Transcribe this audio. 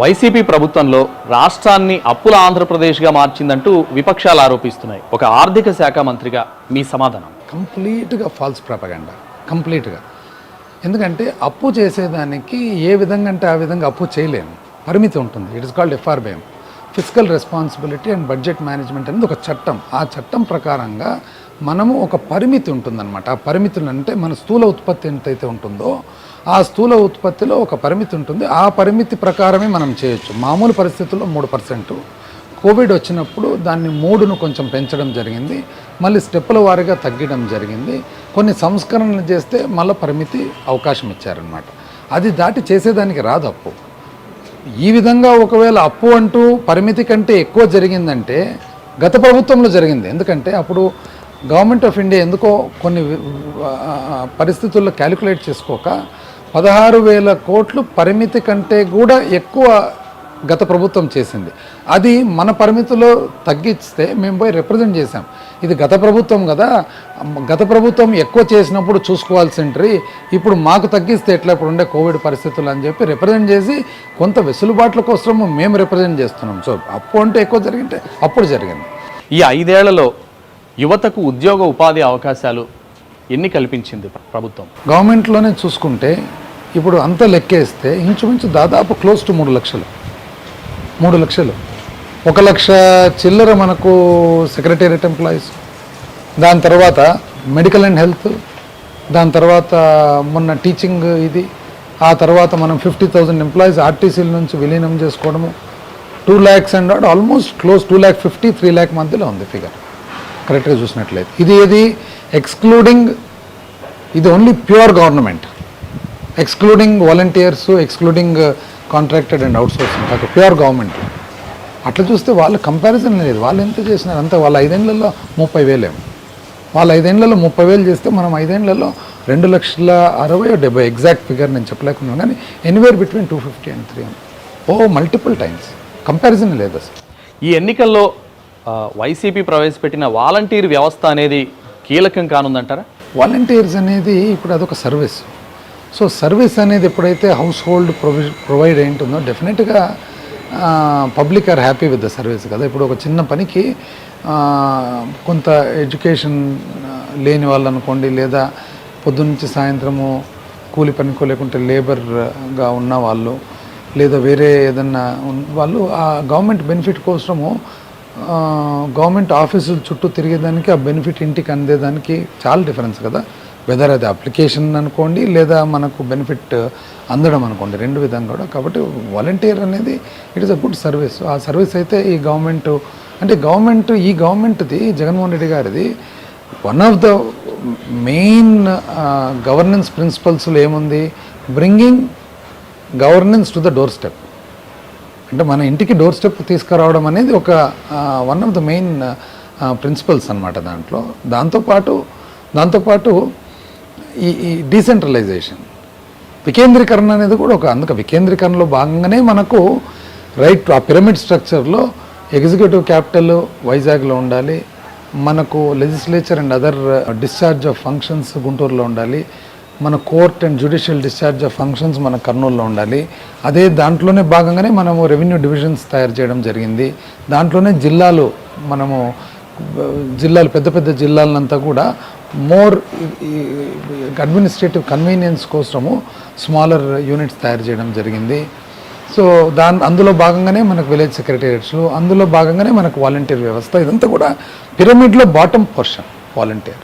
YCP ప్రభుత్వంలో రాష్ట్రాన్ని అప్పుల ఆంధ్రప్రదేశ్గా మార్చిందంటూ విపక్షాలు ఆరోపిస్తున్నాయి. ఒక ఆర్థిక శాఖ మంత్రిగా మీ సమాధానం? కంప్లీట్గా ఫాల్స్ ప్రాపగండా. కంప్లీట్గా. ఎందుకంటే అప్పు చేసేదానికి ఏ విధంగా అంటే ఆ విధంగా అప్పు చేయలేము. పరిమితి ఉంటుంది. It is called FRBM. Physical responsibility and budget management అనేది ఒక చట్టం. ఆ చట్టం ప్రకారంగా మనము ఒక పరిమితి ఉంటుందన్నమాట. ఆ పరిమితులు అంటే మన స్థూల ఉత్పత్తి ఎంతైతే ఉంటుందో ఆ స్థూల ఉత్పత్తిలో ఒక పరిమితి ఉంటుంది. ఆ పరిమితి ప్రకారమే మనం చేయొచ్చు. మామూలు పరిస్థితుల్లో మూడు పర్సెంటు. కోవిడ్ వచ్చినప్పుడు దాన్ని మూడును కొంచెం పెంచడం జరిగింది. మళ్ళీ స్టెప్పుల వారీగా తగ్గడం జరిగింది. కొన్ని సంస్కరణలు చేస్తే మళ్ళీ పరిమితి అవకాశం ఇచ్చారనమాట అది దాటి చేసేదానికి రాదు అప్పు. ఈ విధంగా ఒకవేళ అప్పు అంటూ పరిమితి కంటే ఎక్కువ జరిగిందంటే గత ప్రభుత్వంలో జరిగింది. ఎందుకంటే అప్పుడు గవర్నమెంట్ ఆఫ్ ఇండియా ఎందుకో కొన్ని పరిస్థితుల్లో క్యాలిక్యులేట్ చేసుకోక పదహారు వేల కోట్లు పరిమితి కంటే కూడా ఎక్కువ గత ప్రభుత్వం చేసింది. అది మన పరిమితిలో తగ్గిస్తే మేము పోయి రిప్రజెంట్ చేసాం ఇది గత ప్రభుత్వం కదా. గత ప్రభుత్వం ఎక్కువ చేసినప్పుడు చూసుకోవాల్సింట్రీ ఇప్పుడు మాకు తగ్గిస్తే ఎట్లా ఇప్పుడు ఉండే కోవిడ్ పరిస్థితులు అని చెప్పి రిప్రజెంట్ చేసి కొంత వెసులుబాట్ల కోసము మేము రిప్రజెంట్ చేస్తున్నాం. సో అప్పు అంటే ఎక్కువ జరిగింటే అప్పుడు జరిగింది. ఈ ఐదేళ్ళలో యువతకు ఉద్యోగ ఉపాధి అవకాశాలు ఎన్ని కల్పించింది ప్రభుత్వం? గవర్నమెంట్లోనే చూసుకుంటే ఇప్పుడు అంత లెక్కేస్తే ఇంచుమించు దాదాపు క్లోజ్ టు మూడు లక్షలు. మూడు లక్షలు. ఒక లక్ష చిల్లర మనకు సెక్రటేరియట్ ఎంప్లాయీస్ దాని తర్వాత మెడికల్ అండ్ హెల్త్ దాని తర్వాత మొన్న టీచింగ్ ఇది. ఆ తర్వాత మనం ఫిఫ్టీ థౌజండ్ ఎంప్లాయీస్ ఆర్టీసీల నుంచి విలీనం చేసుకోవడము. Two lakhs and almost close to lakh fifty three lakh మధ్యలో ఉంది ఫిగర్ కరెక్ట్గా చూసినట్లయితే. ఇది ఏది? ఎక్స్క్లూడింగ్ ఇది only pure government. Excluding volunteers excluding contracted and outsourcing కాక ప్యూర్ గవర్నమెంట్. అట్లా చూస్తే వాళ్ళు కంపారిజన్ లేదు. వాళ్ళు ఎంత చేసినారు అంతే వాళ్ళ ఐదేళ్ళలో ముప్పై వేలేమో. వాళ్ళ ఐదేళ్ళలో ముప్పై వేలు చేస్తే మనం ఐదేళ్ళలో రెండు లక్షల అరవై డెబ్బై ఎగ్జాక్ట్ ఫిగర్ నేను చెప్పలేకున్నాను కానీ anywhere between two fifty and three oh multiple times. Comparison లేదు అసలు. ఈ ఎన్నికల్లో వైసీపీ ప్రవేశపెట్టిన వాలంటీర్ వ్యవస్థ అనేది కీలకం కానుందంటారా? వాలంటీర్స్ అనేది ఇప్పుడు అదొక సర్వీస్. సో సర్వీస్ అనేది ఎప్పుడైతే హౌస్ హోల్డ్ ప్రొవి ప్రొవైడ్ అయింటుందో డెఫినెట్గా public are happy with the service కదా. ఇప్పుడు ఒక చిన్న పనికి కొంత ఎడ్యుకేషన్ లేని వాళ్ళు అనుకోండి లేదా పొద్దున్నుంచి సాయంత్రము కూలి పనికో లేకుంటే లేబర్గా ఉన్న వాళ్ళు లేదా వేరే ఏదన్నా వాళ్ళు ఆ గవర్నమెంట్ బెనిఫిట్ కోసము గవర్నమెంట్ ఆఫీసుల చుట్టూ తిరిగేదానికి ఆ బెనిఫిట్ ఇంటికి అందేదానికి చాలా డిఫరెన్స్ కదా. వెదర్ అది అప్లికేషన్ అనుకోండి లేదా మనకు బెనిఫిట్ అందడం అనుకోండి రెండు విధంగా కూడా. కాబట్టి వాలంటీర్ అనేది it is a good service ఆ సర్వీస్ అయితే ఈ గవర్నమెంట్ అంటే గవర్నమెంట్ ఈ గవర్నమెంట్ది జగన్మోహన్ రెడ్డి గారిది one of the main governance ప్రిన్సిపల్స్లో ఏముంది? Bringing governance to the doorstep అంటే మన ఇంటికి డోర్ స్టెప్ తీసుకురావడం అనేది ఒక one of the main principles అనమాట దాంట్లో. దాంతోపాటు దాంతోపాటు ఈ ఈ డీసెంట్రలైజేషన్ వికేంద్రీకరణ అనేది కూడా ఒక అందుకే వికేంద్రీకరణలో భాగంగానే మనకు రైట్ ఆ పిరమిడ్ స్ట్రక్చర్లో ఎగ్జిక్యూటివ్ క్యాపిటల్ వైజాగ్లో ఉండాలి. మనకు legislature and other discharge of functions గుంటూరులో ఉండాలి. మన court and judicial discharge of functions మన కర్నూలులో ఉండాలి. అదే దాంట్లోనే భాగంగానే మనము రెవెన్యూ డివిజన్స్ తయారు చేయడం జరిగింది. దాంట్లోనే జిల్లాలు మనము జిల్లాలు పెద్ద పెద్ద జిల్లాలంతా కూడా మోర్ అడ్మినిస్ట్రేటివ్ కన్వీనియన్స్ కోసము స్మాలర్ యూనిట్స్ తయారు చేయడం జరిగింది. సో దాని అందులో భాగంగానే మనకు విలేజ్ సెక్రటేరియట్స్లో అందులో భాగంగానే మనకు వాలంటీర్ వ్యవస్థ ఇదంతా కూడా పిరమిడ్లో బాటమ్ పోర్షన్ వాలంటీర్.